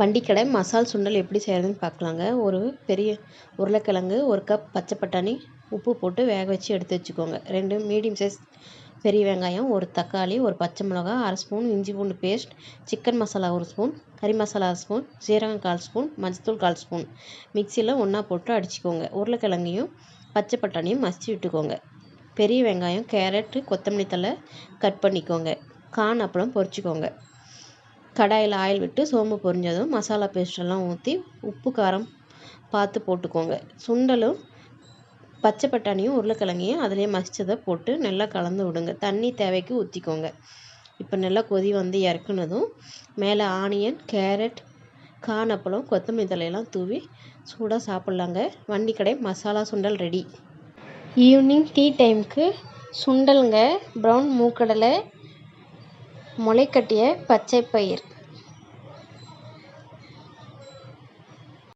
வண்டிக்கடை மசால் சுண்டல் எப்படி செய்கிறதுன்னு பார்க்கலாங்க ஒரு பெரிய உருளைக்கிழங்கு ஒரு கப் பச்சை பட்டாணி உப்பு போட்டு வேக வச்சு எடுத்து வச்சுக்கோங்க. ரெண்டு மீடியம் சைஸ் பெரிய வெங்காயம் ஒரு தக்காளி ஒரு பச்சை மிளகா அரை ஸ்பூன் இஞ்சி பூண்டு பேஸ்ட் சிக்கன் மசாலா ஒரு ஸ்பூன் கறி மசாலா அரை ஸ்பூன் சீரகம் கால் ஸ்பூன் மஞ்சத்தூள் கால் ஸ்பூன் மிக்சியில் ஒன்றா போட்டு அடிச்சுக்கோங்க. உருளைக்கிழங்கையும் பச்சை பட்டாணியும் மசிச்சு விட்டுக்கோங்க. பெரிய வெங்காயம் கேரட்டு கொத்தமல்லி தழை கட் பண்ணிக்கோங்க. கான் அப்பளம் பொரிச்சிக்கோங்க. கடாயில் ஆயில் விட்டு சோம்பு பொரிஞ்சதும் மசாலா பேஸ்ட்டெல்லாம் ஊற்றி உப்பு காரம் பார்த்து போட்டுக்கோங்க. சுண்டலும் பச்சை பட்டாணியும் உருளைக்கிழங்கையும் அதிலே மசித்ததை போட்டு நல்லா கலந்து விடுங்க. தண்ணி தேவைக்கு ஊற்றிக்கோங்க இப்போ நல்லா கொதி வந்து இறக்குனதும் மேலே ஆனியன் கேரட் கானப்பழம் கொத்தமல்லி தலையெல்லாம் தூவி சூடாக சாப்பிட்லாங்க. வண்டி கடை மசாலா சுண்டல் ரெடி. ஈவினிங் டீ டைமுக்கு சுண்டலுங்க ப்ரௌன் மூக்கடலை முளைக்கட்டிய பச்சை பயிர்